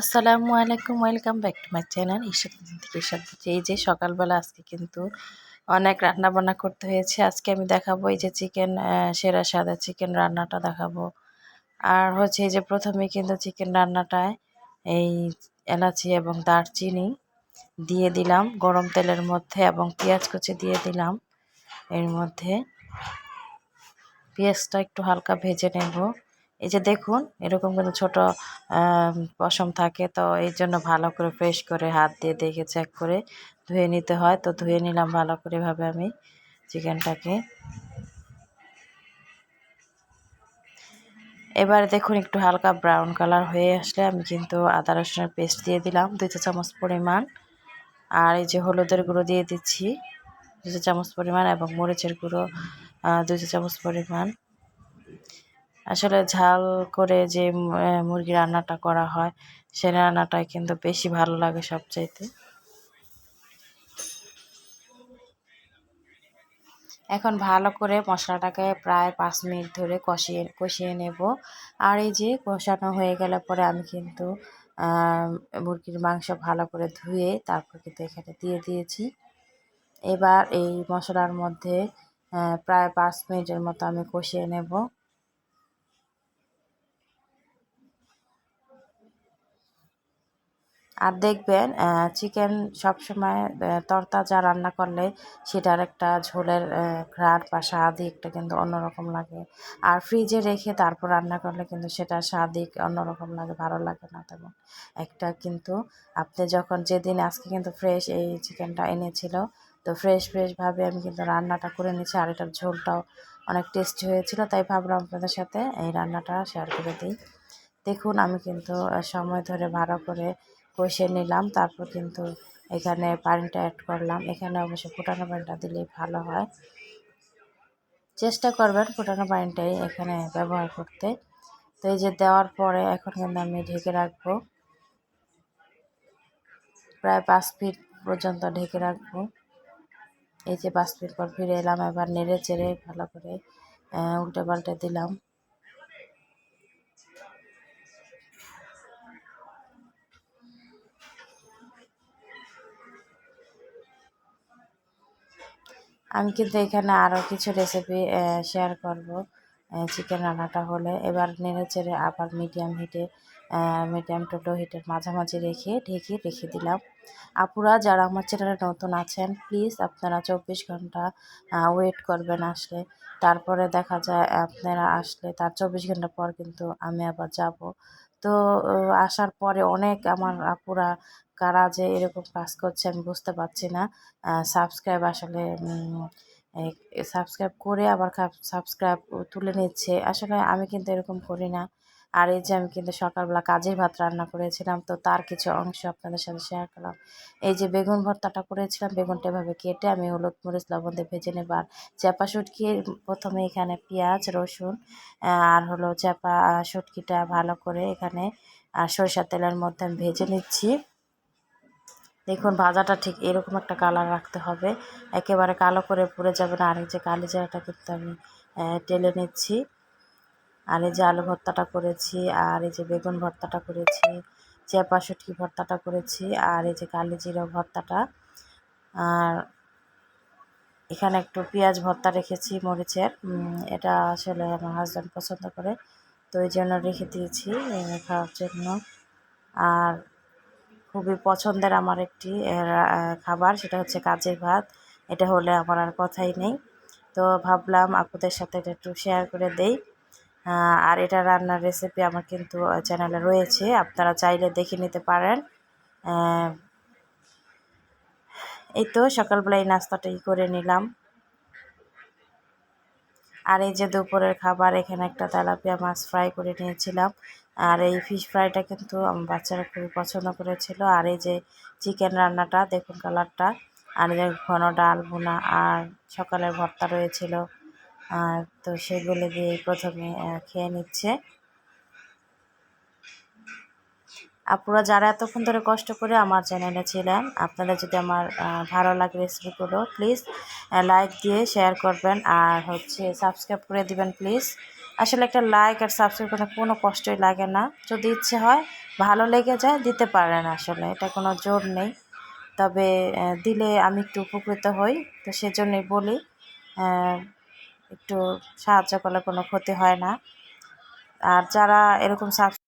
আসসালামু আলাইকুম, welcome back to my channel ঈশ্বর থেকে ঈশ্বর এই যে সকালবেলা আজকে কিন্তু অনেক রান্না বান্না করতে হয়েছে। আজকে আমি দেখাবো এই যে চিকেন সেরা সাদা চিকেন রান্নাটা দেখাবো। আর হচ্ছে এই যে প্রথমে কিন্তু চিকেন রান্নাটায় এই এলাচি এবং দারচিনি দিয়ে দিলাম, গরম তেলের মধ্যে এবং পেঁয়াজ কুচি দিয়ে দিলাম। এর মধ্যে পেঁয়াজটা একটু হালকা ভেজে নেব। এই যে দেখুন, এরকম কিন্তু ছোট পশম থাকে, তো এই জন্য ভালো করে ফ্রেশ করে হাত দিয়ে দেখে চেক করে ধুয়ে নিতে হয়। তো ধুয়ে নিলাম ভালো করে ভাবে আমি চিকেনটাকে। এবার দেখুন একটু হালকা ব্রাউন কালার হয়ে আসলে আমি কিন্তু আদা রসুনের পেস্ট দিয়ে দিলাম, দুই চা চামচ পরিমাণ। আর এই যে হলুদের গুঁড়ো দিয়ে দিচ্ছি, দুই চা চামচ পরিমাণ এবং মরিচের গুঁড়ো দুই চা চামচ পরিমাণ। আসলে ঝাল করে যে মুরগি রান্নাটা করা হয়, সে রান্নাটাই কিন্তু বেশি ভালো লাগে সবচাইতে। এখন ভালো করে মশলাটাকে প্রায় পাঁচ মিনিট ধরে কষিয়ে কষিয়ে নেব। আর এই যে কষানো হয়ে গেলে পরে আমি কিন্তু মুরগির মাংস ভালো করে ধুয়ে তারপর কিন্তু এখানে দিয়ে দিয়েছি। এবার এই মশলার মধ্যে প্রায় পাঁচ মিনিটের মতো আমি কষিয়ে নেব। আর দেখবেন চিকেন সবসময় তরতাজা রান্না করলে সেটার একটা ঝোলের ঘ্রাণ বা স্বাদই একটা কিন্তু অন্যরকম লাগে। আর ফ্রিজে রেখে তারপর রান্না করলে কিন্তু সেটা স্বাদই অন্যরকম লাগে, ভালো লাগে না তেমন। একটা কিন্তু আপনি যখন যেদিন আজকে কিন্তু ফ্রেশ এই চিকেনটা এনেছিল, তো ফ্রেশ ফ্রেশভাবে আমি কিন্তু রান্নাটা করে নিয়েছি আর এটার ঝোলটাও অনেক টেস্টি হয়েছিল, তাই ভাবলাম আপনাদের সাথে এই রান্নাটা শেয়ার করে দিই। দেখুন, আমি কিন্তু সময় ধরে ভালো করে কষে নিলাম, তারপর কিন্তু এখানে পানিটা অ্যাড করলাম। এখানে অবশ্য ফুটানো পানিটা দিলেই ভালো হয়। চেষ্টা করবেন ফুটানো পানিটাই এখানে ব্যবহার করতে। তো এই যে দেওয়ার পরে এখন কিন্তু আমি ঢেকে রাখব। প্রায় পাঁচ ফিট পর্যন্ত ঢেকে রাখব। এই যে পাঁচ মিনিট পর ফিরে এলাম, এবার নেড়ে চেড়ে ভালো করে উল্টে পাল্টে দিলাম। আমি কিন্তু এখানে আরও কিছু রেসিপি শেয়ার করব চিকেন রান্নাটা হলে। এবার নেড়ে চেড়ে আবার মিডিয়াম হিটে মিডিয়াম টু লো হিটের মাঝামাঝি রেখে ঢেকে রেখে দিলাম। আপুরা, যারা আমার চ্যানেলে নতুন আছেন প্লিজ আপনারা চব্বিশ ঘণ্টা ওয়েট করবেন আসলে। তারপরে দেখা যায় আপনারা আসলে তার চব্বিশ ঘণ্টা পর কিন্তু আমি আবার যাব। তো আসার পরে অনেক আমার আপুরা, কারা যে এরকম কাজ করছে আমি বুঝতে পারছি না। সাবস্ক্রাইব আসলে সাবস্ক্রাইব করে আবার সাবস্ক্রাইব তুলে নিচ্ছে। আসলে আমি কিন্তু এরকম করি না। আর এই যে আমি কিন্তু সকালবেলা কাজের ভাত রান্না করেছিলাম, তো তার কিছু অংশ আপনাদের সাথে শেয়ার করলাম। এই যে বেগুন ভর্তাটা করেছিলাম, বেগুনটা এভাবে কেটে আমি হলুদ মরিচ, লবণ দিয়ে ভেজে নেবার চ্যাপা শুটকি, প্রথমে এখানে পেঁয়াজ, রসুন আর হলো চ্যাপা শুটকিটা ভালো করে এখানে আর সরিষার তেলের মধ্যে আমি ভেজে নিচ্ছি। দেখুন ভাজাটা ঠিক এরকম একটা কালার রাখতে হবে। একেবারে কালো করে পুড়ে যাবে না। আর এই যে কালি জায়গাটা কিন্তু আমি টেলে নিচ্ছি। আর এই যে আলু ভর্তাটা করেছি, আর এই যে বেগুন ভর্তাটা করেছি চেপা শুটকি ভর্তাটা করেছি, আর এই যে কালি জিরা ভর্তাটা। আর এখানে একটু পেঁয়াজ ভর্তা রেখেছি মরিচের এটা আসলে আমার হাজব্যান্ড পছন্দ করে, তো এই জন্য রেখে দিয়েছি খাওয়ার জন্য। আর খুবই পছন্দের আমার একটি খাবার, সেটা হচ্ছে কাজের ভাত। এটা হলে আমার আর কথাই নেই। তো ভাবলাম আপনাদের সাথে এটা একটু শেয়ার করে দেই। আর এটা রান্নার রেসিপি আমার কিন্তু চ্যানেলে রয়েছে। আপনারা চাইলে দেখে নিতে পারেন। এই তো সকালবেলা এই নাস্তাটাই করে নিলাম। আর এই যে দুপুরের খাবার, এখানে একটা তেলাপিয়া মাছ ফ্রাই করে নিয়েছিলাম। আর এই ফিশ ফ্রাইটা কিন্তু আমার বাচ্চারা খুবই পছন্দ করেছিল। আর এই যে চিকেন রান্নাটা, দেখুন কালারটা আর যে ঘন ডাল ভুনা, আর সকালের ভর্তা রয়েছিল। তো সেগুলো দিয়ে প্রথমে খেয়ে নিচ্ছে। আপুরা যারা এতক্ষণ ধরে কষ্ট করে আমার চ্যানেলে ছিলেন আপনারা যদি আমার ভালো লাগে রেসিপিগুলো প্লিজ লাইক দিয়ে শেয়ার করবেন আর হচ্ছে সাবস্ক্রাইব করে দিবেন প্লিজ আসলে একটা লাইক আর সাবস্ক্রাইব করতে কোনো কষ্টই লাগে না। যদি ইচ্ছে হয়, ভালো লেগে যায়, দিতে পারেন আসলে, এটা কোনো জোর নেই। তবে দিলে আমি একটু উপকৃত হই, তো সেজন্যই বলি একটু সাহায্য করলে কোনো ক্ষতি হয় না। আর যারা এরকম সাবস্ক্রাইব